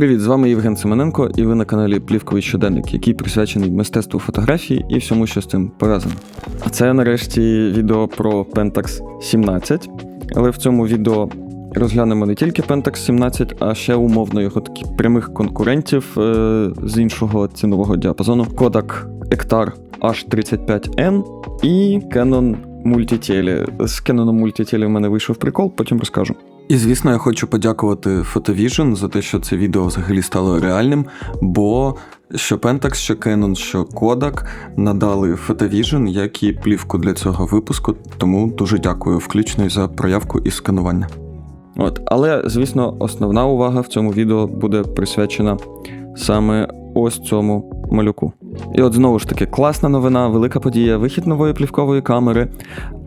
Привіт, з вами Євген Семененко, і ви на каналі Плівковий щоденник, який присвячений мистецтву фотографії і всьому, що з цим пов'язано. А це нарешті відео про Pentax 17, але в цьому відео розглянемо не тільки Pentax 17, а ще умовно його таких прямих конкурентів е- з іншого цінового діапазону: Kodak Ektar H35N і Canon Multitele. З Canon Multitele в мене вийшов прикол, потім розкажу. І звісно, я хочу подякувати Photovision за те, що це відео взагалі стало реальним, бо що Pentax, що Canon, що Kodak надали Photovision, як і плівку для цього випуску, тому дуже дякую, включно і за проявку і сканування. От, але, звісно, основна увага в цьому відео буде присвячена саме ось цьому малюку. І от знову ж таки, класна новина, велика подія, вихід нової плівкової камери.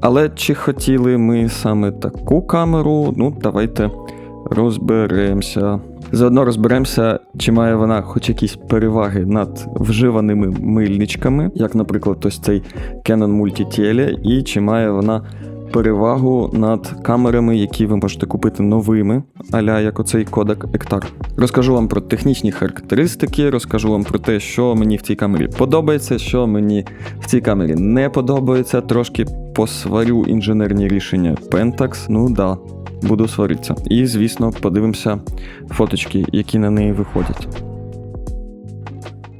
Але чи хотіли ми саме таку камеру? Ну, давайте розберемося. Заодно розберемося, чи має вона хоч якісь переваги над вживаними мильничками, як, наприклад, ось цей Canon Multitele, і чи має вона перевагу над камерами, які ви можете купити новими, аля як оцей Kodak Ektar. Розкажу вам про технічні характеристики, розкажу вам про те, що мені в цій камері подобається, що мені в цій камері не подобається. Трошки посварю інженерні рішення Pentax. Ну да, буду сваритися. І, звісно, подивимося фоточки, які на неї виходять.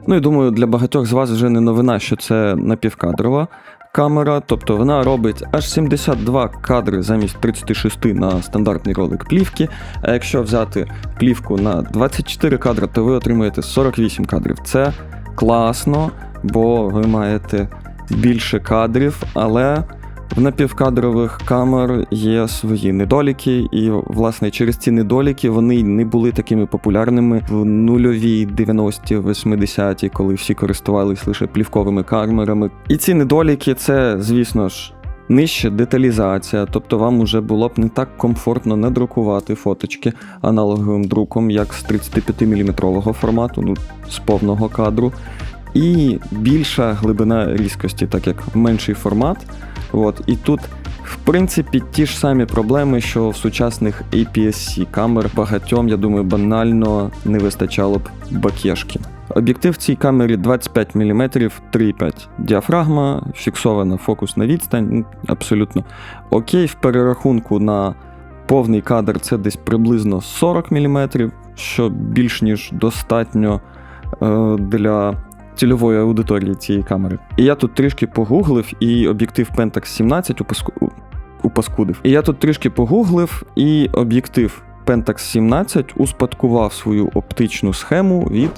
Ну і думаю, для багатьох з вас вже не новина, що це напівкадрова камера, тобто вона робить аж 72 кадри замість 36 на стандартний ролик плівки. А якщо взяти плівку на 24 кадри, то ви отримаєте 48 кадрів. Це класно, бо ви маєте більше кадрів, але в напівкадрових камер є свої недоліки, і, власне, через ці недоліки вони не були такими популярними в нульові 90-ті, 80-ті, коли всі користувалися лише плівковими камерами. І ці недоліки це, звісно ж. Нижче деталізація, тобто вам уже було б не так комфортно надрукувати фоточки аналоговим друком, як з 35-мм формату, ну з повного кадру, і більша глибина різкості, так як менший формат. От, І тут, в принципі, ті ж самі проблеми, що в сучасних APS-C камер багатьом, я думаю, банально не вистачало б бакешки. Об'єктив в цій камері 25 мм 3,5 діафрагма, фіксована фокусна відстань, ну, абсолютно окей. В перерахунку на повний кадр це десь приблизно 40 мм, що більш ніж достатньо е, для цільової аудиторії цієї камери. І я тут трішки погуглив, і об'єктив Pentax 17 упаску... упаскудив. І я тут трішки погуглив, і об'єктив Pentax 17 успадкував свою оптичну схему від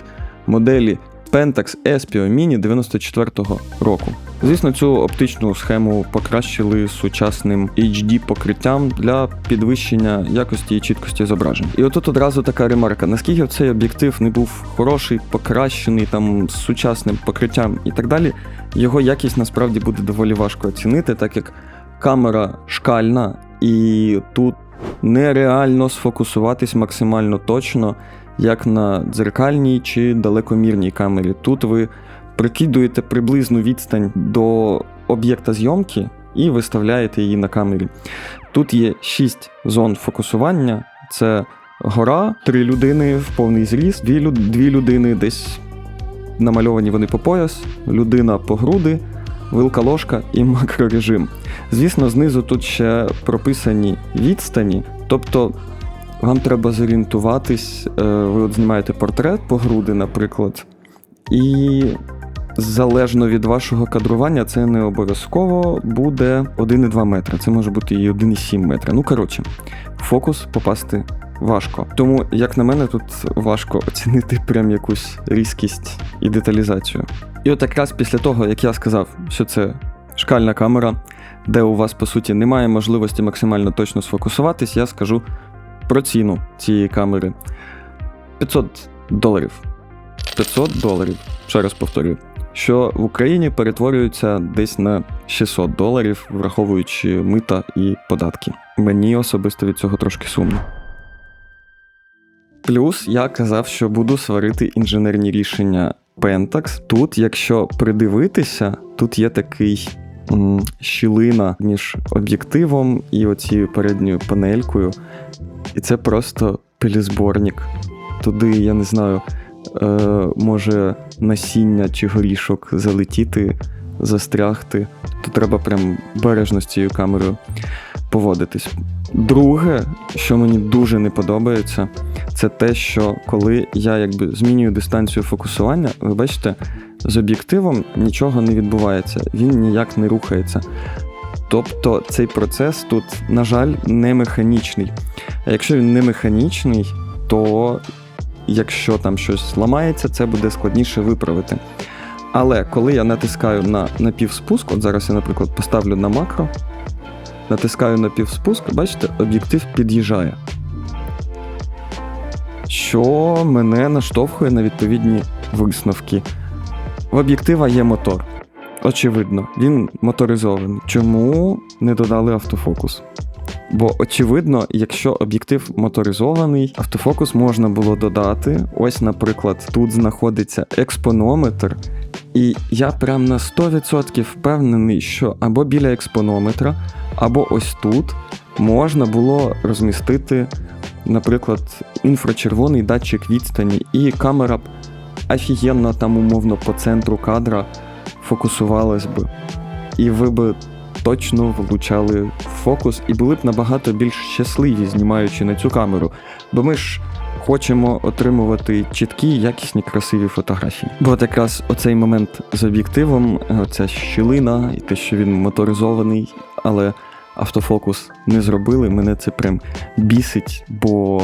моделі Pentax Espio Mini 94-го року. Звісно, цю оптичну схему покращили сучасним HD покриттям для підвищення якості і чіткості зображень. І отут одразу така ремарка: наскільки цей об'єктив не був хороший, покращений там з сучасним покриттям і так далі, його якість насправді буде доволі важко оцінити, так як камера шкальна, і тут нереально сфокусуватись максимально точно, як на дзеркальній чи далекомірній камері. Тут ви прикидуєте приблизну відстань до об'єкта зйомки і виставляєте її на камері. Тут є 6 зон фокусування: це гора, три людини в повний зріст, дві, дві людини десь намальовані вони по пояс, людина по груди. Вилка ложка і макрорежим. Звісно, знизу тут ще прописані відстані, тобто вам треба зорієнтуватись, е, ви от знімаєте портрет по груди, наприклад, і залежно від вашого кадрування, це не обов'язково буде 1,2 метра. Це може бути і 1,7 метра. Ну, коротше, фокус попасти важко. Тому, як на мене, тут важко оцінити прям якусь різкість і деталізацію. І от якраз після того, як я сказав, що це шкальна камера, де у вас, по суті, немає можливості максимально точно сфокусуватись, я скажу про ціну цієї камери. 500 доларів. 500 доларів. Ще раз повторюю що в Україні перетворюються десь на 600 доларів, враховуючи мита і податки. Мені особисто від цього трошки сумно. Плюс я казав, що буду сварити інженерні рішення Pentax. Тут, якщо придивитися, тут є такий щілина між об'єктивом і оцією передньою панелькою. І це просто пилізборник. туди, я не знаю, е, може насіння чи горішок залетіти, застрягти, то треба прям бережно з цією камерою поводитись. Друге, що мені дуже не подобається, це те, що коли я якби змінюю дистанцію фокусування, ви бачите, з об'єктивом нічого не відбувається, він ніяк не рухається. Тобто цей процес тут, на жаль, не механічний. А якщо він не механічний, то якщо там щось ламається, це буде складніше виправити. Але коли я натискаю на напівспуск, от зараз я, наприклад, поставлю на макро, натискаю на півспуск, бачите, об'єктив під'їжджає. Що мене наштовхує на відповідні висновки. В об'єктива є мотор. Очевидно, він моторизований. Чому не додали автофокус? Бо, очевидно, якщо об'єктив моторизований, автофокус можна було додати. Ось, наприклад, тут знаходиться експонометр, і я прям на 100% впевнений, що або біля експонометра, або ось тут можна було розмістити, наприклад, інфрачервоний датчик відстані, і камера б офігенно там умовно по центру кадра фокусувалась би. І ви би точно влучали фокус і були б набагато більш щасливі, знімаючи на цю камеру. Бо ми ж хочемо отримувати чіткі, якісні, красиві фотографії. Бо от якраз оцей момент з об'єктивом, ця щілина, і те, що він моторизований, але автофокус не зробили, мене це прям бісить, бо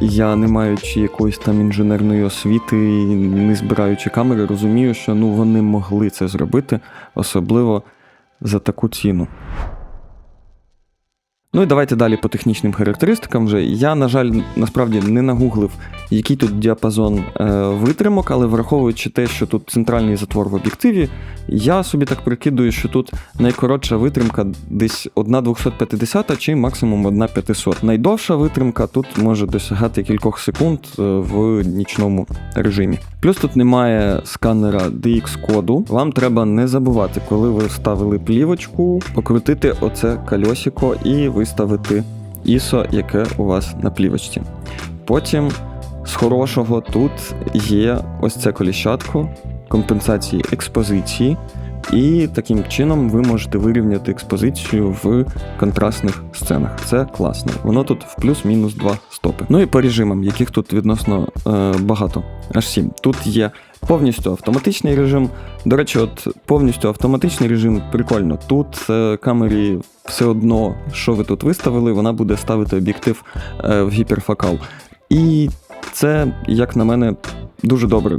я, не маючи якоїсь там інженерної освіти, не збираючи камери, розумію, що ну вони могли це зробити, особливо за таку ціну. Ну і давайте далі по технічним характеристикам вже. Я, на жаль, насправді не нагуглив, який тут діапазон е, витримок, але враховуючи те, що тут центральний затвор в об'єктиві, я собі так прикидую, що тут найкоротша витримка десь 1,250 чи максимум 1,500. Найдовша витримка тут може досягати кількох секунд е, в нічному режимі. Плюс тут немає сканера DX-коду. Вам треба не забувати, коли ви вставили плівочку, покрутити оце кольосико і виставити ISO, яке у вас на плівочці. Потім з хорошого тут є ось це коліщатко компенсації експозиції, і таким чином ви можете вирівняти експозицію в контрастних сценах. Це класно. Воно тут в плюс-мінус два стопи. Ну і по режимам, яких тут відносно е, багато. Аж сім. Тут є повністю автоматичний режим. До речі, от повністю автоматичний режим прикольно. Тут е, камері все одно, що ви тут виставили, вона буде ставити об'єктив е, в гіперфокал. І це, як на мене, дуже добре.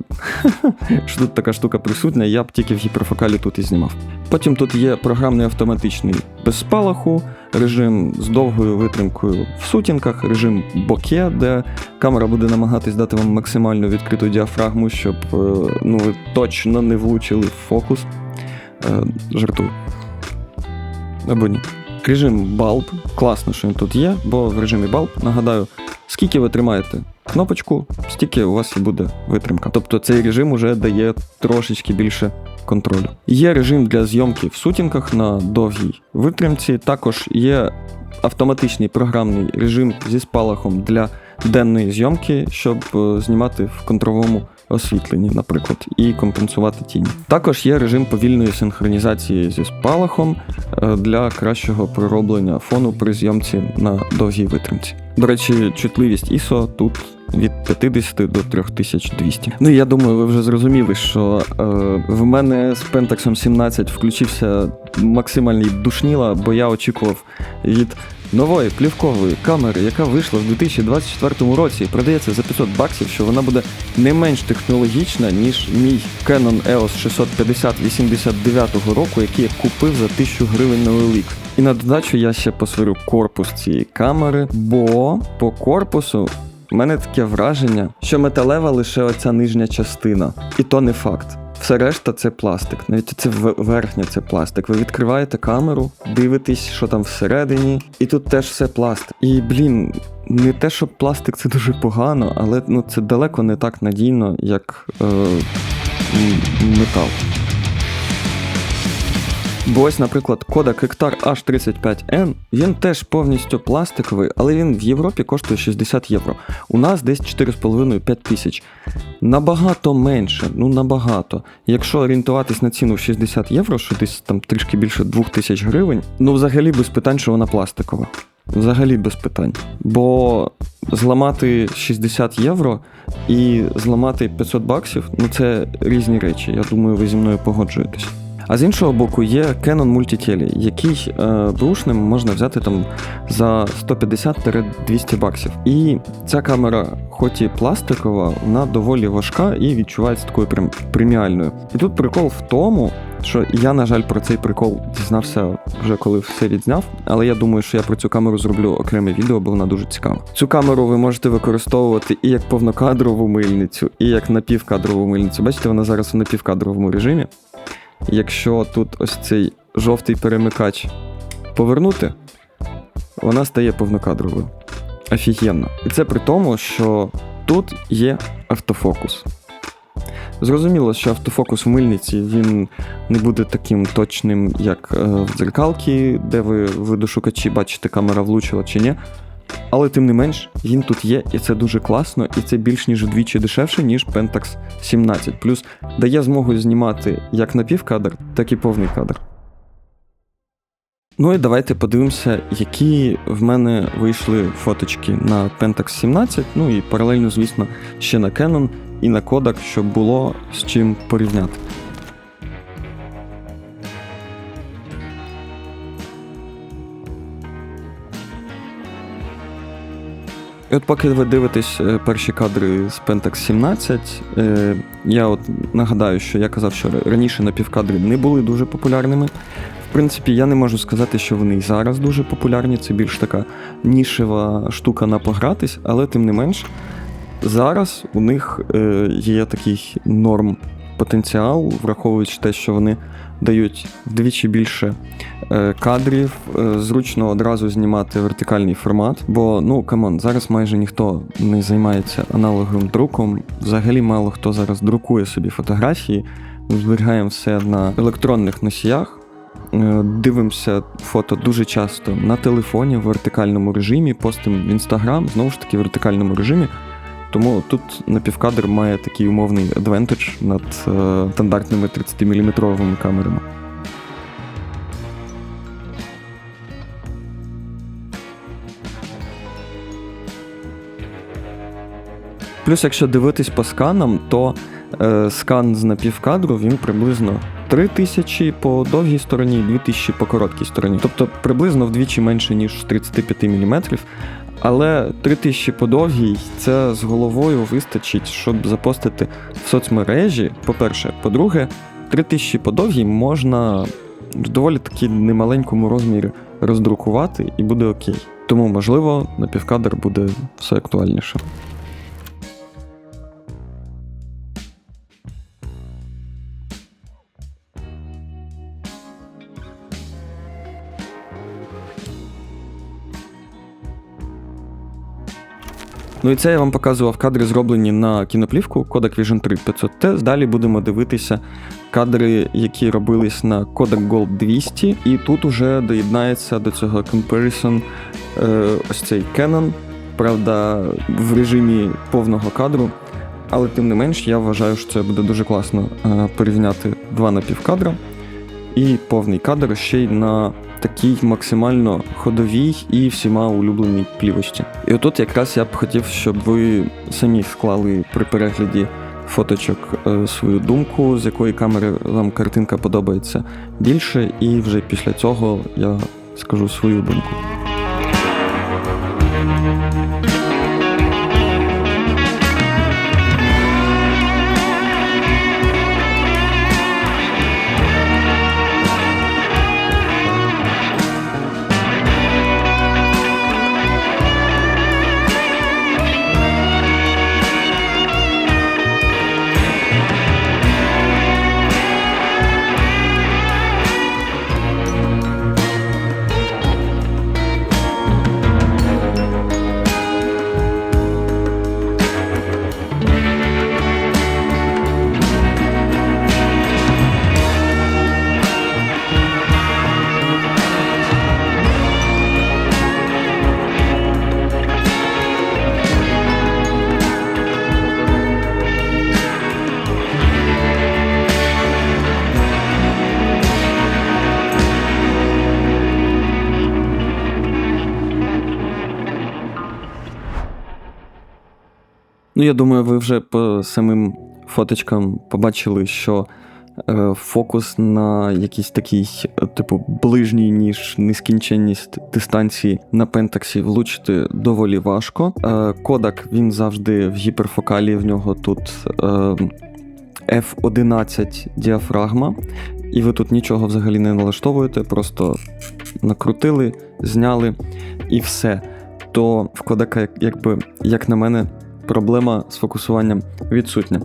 що тут така штука присутня, я б тільки в гіперфокалі тут і знімав. Потім тут є програмний автоматичний без спалаху, режим з довгою витримкою в сутінках, режим боке, де камера буде намагатись дати вам максимально відкриту діафрагму, щоб е, ну, ви точно не влучили в фокус. Е, жартую. Або ні. Режим Bulb. Класно, що він тут є, бо в режимі Bulb, нагадаю, скільки ви тримаєте кнопочку, стільки у вас і буде витримка. Тобто цей режим уже дає трошечки більше контролю. Є режим для зйомки в сутінках на довгій витримці. Також є автоматичний програмний режим зі спалахом для денної зйомки, щоб е, знімати в контровому освітленні, наприклад, і компенсувати тіні. Також є режим повільної синхронізації зі спалахом е, для кращого пророблення фону при зйомці на довгій витримці. До речі, чутливість ISO тут від 50 до 3200. Ну я думаю, ви вже зрозуміли, що е, в мене з Pentax 17 включився максимальний душніла, бо я очікував від нової плівкової камери, яка вийшла в 2024 році, і продається за 500 баксів, що вона буде не менш технологічна, ніж мій Canon EOS 650 89 року, який я купив за 1000 гривень на OLX. І на додачу я ще посварю корпус цієї камери, бо по корпусу у мене таке враження, що металева лише оця нижня частина, і то не факт. Все решта це пластик. Навіть це верхня це пластик. Ви відкриваєте камеру, дивитесь, що там всередині, і тут теж все пластик. І блін, не те, що пластик це дуже погано, але ну це далеко не так надійно, як е, метал. Бо ось, наприклад, Kodak Hectar H35N, він теж повністю пластиковий, але він в Європі коштує 60 євро. У нас десь 4,5-5 тисяч. Набагато менше, ну набагато. Якщо орієнтуватись на ціну в 60 євро, що десь там трішки більше 2 тисяч гривень, ну взагалі без питань, що вона пластикова. Взагалі без питань. Бо зламати 60 євро і зламати 500 баксів ну це різні речі. Я думаю, ви зі мною погоджуєтесь. А з іншого боку, є Canon Multitele, який е, бушним можна взяти там за 150-200 баксів. І ця камера, хоч і пластикова, вона доволі важка і відчувається такою прям преміальною. І тут прикол в тому, що я, на жаль, про цей прикол дізнався вже коли все відзняв, але я думаю, що я про цю камеру зроблю окреме відео, бо вона дуже цікава. Цю камеру ви можете використовувати і як повнокадрову мильницю, і як напівкадрову мильницю. Бачите, вона зараз у напівкадровому режимі. Якщо тут ось цей жовтий перемикач повернути, вона стає повнокадровою. Офігенно. І це при тому, що тут є автофокус. Зрозуміло, що автофокус в мильниці він не буде таким точним, як е, в дзеркалці, де ви в видошукачі бачите, камера влучила чи ні. Але тим не менш, він тут є, і це дуже класно, і це більш ніж вдвічі дешевше, ніж Pentax 17. Плюс дає змогу знімати як напівкадр, так і повний кадр. Ну і давайте подивимося, які в мене вийшли фоточки на Pentax 17, ну і паралельно, звісно, ще на Canon і на Kodak, щоб було з чим порівняти. І от поки ви дивитесь е, перші кадри з Pentax 17, е, я от нагадаю, що я казав, що раніше напівкадри не були дуже популярними. В принципі, я не можу сказати, що вони і зараз дуже популярні, це більш така нішева штука на погратись, але тим не менш, зараз у них е, є такий норм потенціал, враховуючи те, що вони дають вдвічі більше е, кадрів, е, зручно одразу знімати вертикальний формат. Бо, ну камон, зараз майже ніхто не займається аналоговим друком. Взагалі мало хто зараз друкує собі фотографії. Зберігаємо все на електронних носіях. Е, Дивимося фото дуже часто на телефоні в вертикальному режимі, постимо в інстаграм, знову ж таки в вертикальному режимі. Тому тут напівкадр має такий умовний адвентедж над е, стандартними 30-мм камерами. Плюс, якщо дивитись по сканам, то е, скан з напівкадру він приблизно 3000 по довгій стороні і 2000 по короткій стороні. Тобто приблизно вдвічі менше, ніж 35 мм. Але 3000 по довгій це з головою вистачить, щоб запостити в соцмережі. По-перше, по-друге, 3000 по довгій можна в доволі таки немаленькому розмірі роздрукувати і буде окей. Тому, можливо, напівкадр буде все актуальніше. Ну і це я вам показував кадри, зроблені на кіноплівку Kodak Vision 3 500T. Далі будемо дивитися кадри, які робились на Kodak Gold 200. І тут уже доєднається до цього comparison е, ось цей Canon. Правда, в режимі повного кадру. Але тим не менш, я вважаю, що це буде дуже класно е, порівняти два напівкадра і повний кадр ще й на такій максимально ходовій і всіма улюбленій плівочці. І отут якраз я б хотів, щоб ви самі склали при перегляді фоточок е, свою думку, з якої камери вам картинка подобається більше, і вже після цього я скажу свою думку. Ну, я думаю, ви вже по самим фоточкам побачили, що е, фокус на якійсь такій, е, типу, ближній, ніж нескінченність дистанції на пентаксі влучити доволі важко. Е, Кодак він завжди в гіперфокалі, в нього тут е, F11 діафрагма, і ви тут нічого взагалі не налаштовуєте, просто накрутили, зняли і все. То в Кодака, якби, як на мене, проблема з фокусуванням відсутня.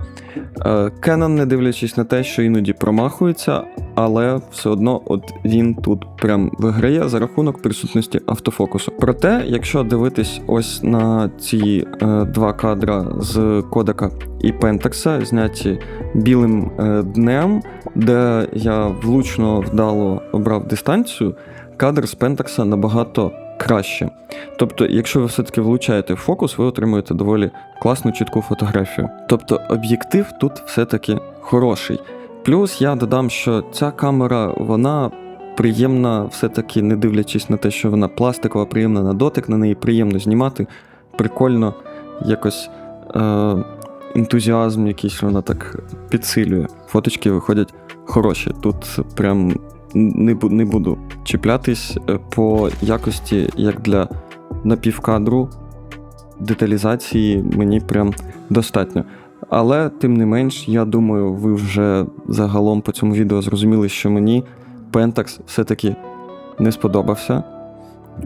Canon, не дивлячись на те, що іноді промахується, але все одно от він тут прям виграє за рахунок присутності автофокусу. Проте, якщо дивитись ось на ці е, два кадра з Кодека і Пентакса, зняті білим е, днем, де я влучно вдало обрав дистанцію, кадр з Пентакса набагато краще. Тобто, якщо ви все-таки влучаєте в фокус, ви отримуєте доволі класну чітку фотографію. Тобто об'єктив тут все-таки хороший. Плюс я додам, що ця камера, вона приємна, все-таки не дивлячись на те, що вона пластикова, приємна на дотик, на неї приємно знімати. Прикольно, якось е, ентузіазм якийсь вона так підсилює. Фоточки виходять хороші. Тут прям не, не буду чіплятись е, по якості, як для напівкадру деталізації мені прям достатньо. Але тим не менш, я думаю, ви вже загалом по цьому відео зрозуміли, що мені Pentax все-таки не сподобався.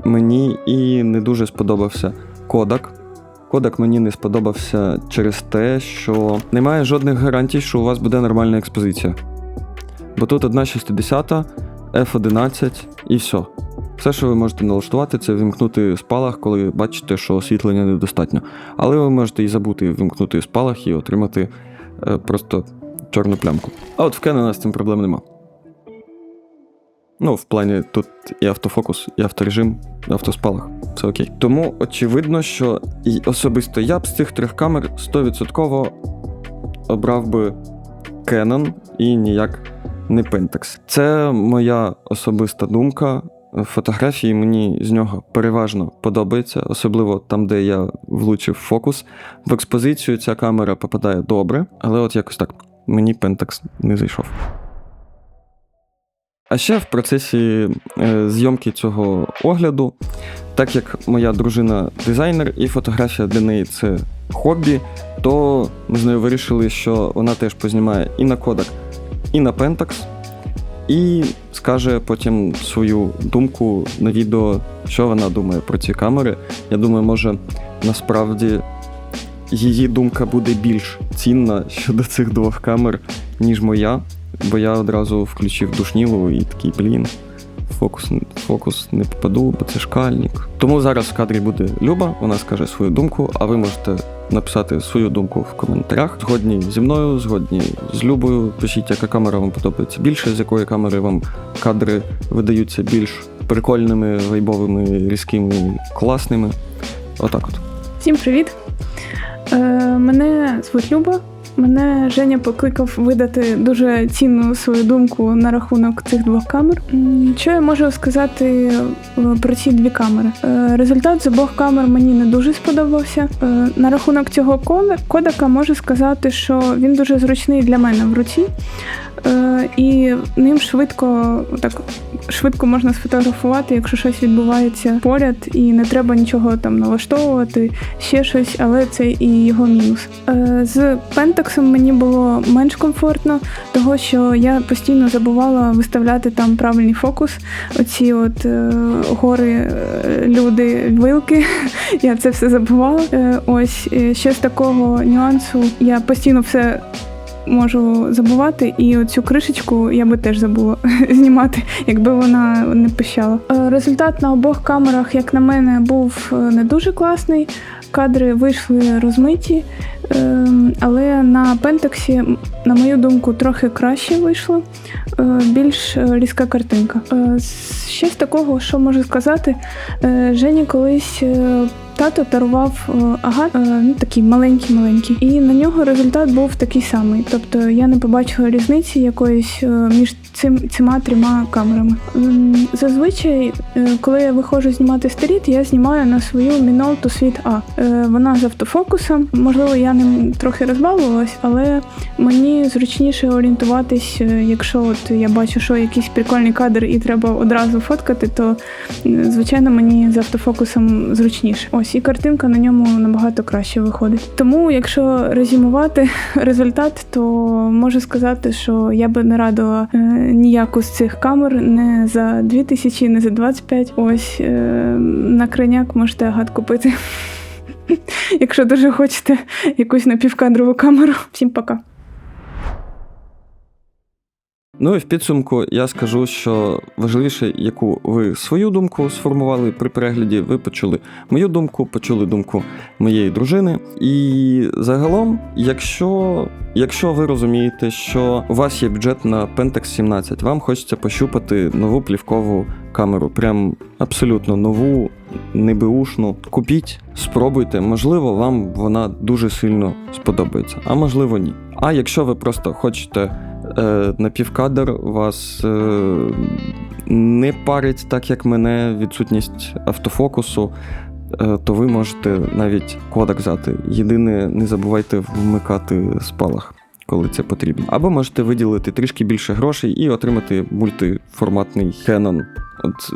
Мені і не дуже сподобався Кодак. Кодак мені не сподобався через те, що немає жодних гарантій, що у вас буде нормальна експозиція. Бо тут 1,60, F11 і все. Все, що ви можете налаштувати, це вимкнути спалах, коли бачите, що освітлення недостатньо. Але ви можете і забути вимкнути спалах і отримати е, просто чорну плямку. А от в Canon з цим проблем нема. Ну, в плані тут і автофокус, і авторежим, і автоспалах. Все окей. Тому очевидно, що і особисто я б з цих трьох камер 100% обрав би Canon і ніяк не Pentax. Це моя особиста думка. Фотографії мені з нього переважно подобаються, особливо там, де я влучив фокус. В експозицію ця камера попадає добре, але от якось так мені Pentax не зайшов. А ще в процесі е, зйомки цього огляду, так як моя дружина дизайнер і фотографія для неї це хобі, то ми з нею вирішили, що вона теж познімає і на Kodak, і на Pentax, і скаже потім свою думку на відео, що вона думає про ці камери. Я думаю, може насправді її думка буде більш цінна щодо цих двох камер, ніж моя. Бо я одразу включив душнілу і такий, блін, фокус, фокус не попаду, бо це шкальник. Тому зараз в кадрі буде Люба, вона скаже свою думку, а ви можете написати свою думку в коментарях. Згодні зі мною, згодні з Любою. Пишіть, яка камера вам подобається більше, з якої камери вам кадри видаються більш прикольними, вайбовими, різкими, класними. Отак от. Всім привіт! Е, мене звуть Люба. Мене Женя покликав видати дуже цінну свою думку на рахунок цих двох камер. Що я можу сказати е, про ці дві камери? Е, Результат з обох камер мені не дуже сподобався. Е, На рахунок цього кода- кодека можу сказати, що він дуже зручний для мене в руці. Е, І ним швидко так швидко можна сфотографувати, якщо щось відбувається поряд, і не треба нічого там налаштовувати, ще щось, але це і його мінус. Е, З Пентаксом мені було менш комфортно, того що я постійно забувала виставляти там правильний фокус. Оці от е, гори, люди, вилки. я це все забувала. Ось ще з такого нюансу я постійно все можу забувати, і оцю кришечку я би теж забула знімати, якби вона не пищала. Е, Результат на обох камерах, як на мене, був е, не дуже класний. Кадри вийшли розмиті, ем, але на Пентаксі, на мою думку, трохи краще вийшло, е, більш різка картинка. Ще з такого, що можу сказати, Жені колись тато дарував е, агат, е, ну такий маленький-маленький, і на нього результат був такий самий. Тобто я не побачила різниці якоїсь е, між цим цими трьома камерами. Зазвичай, коли я виходжу знімати сторіт, я знімаю на свою Minolta Світ А. Вона з автофокусом. Можливо, я ним трохи розбавилась, але мені зручніше орієнтуватись, якщо от я бачу, що якийсь прикольний кадр і треба одразу фоткати, то звичайно мені з автофокусом зручніше. Ось і картинка на ньому набагато краще виходить. Тому, якщо резюмувати результат, то можу сказати, що я би не радила е, ніяку з цих камер не за 2000, не за 25. Ось е, на крайняк можете агат купити. Якщо дуже хочете якусь напівкадрову камеру. Всім пока. Ну і в підсумку я скажу, що важливіше, яку ви свою думку сформували при перегляді, ви почули мою думку, почули думку моєї дружини. І загалом, якщо, якщо ви розумієте, що у вас є бюджет на Pentax 17, вам хочеться пощупати нову плівкову камеру, прям абсолютно нову, не беушну, купіть, спробуйте, можливо, вам вона дуже сильно сподобається, а можливо ні. А якщо ви просто хочете напівкадр вас е, не парить так, як мене, відсутність автофокусу, е, то ви можете навіть кодек взяти. Єдине, не забувайте вмикати спалах. Коли це потрібно. Або можете виділити трішки більше грошей і отримати мультиформатний Canon. От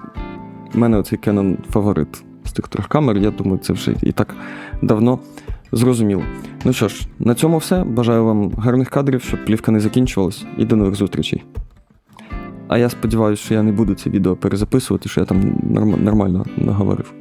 в мене оцей Canon фаворит з тих трьох камер. Я думаю, це вже і так давно зрозуміло. Ну що ж, на цьому все. Бажаю вам гарних кадрів, щоб плівка не закінчувалась, і до нових зустрічей. А я сподіваюся, що я не буду це відео перезаписувати, що я там норм- нормально наговорив.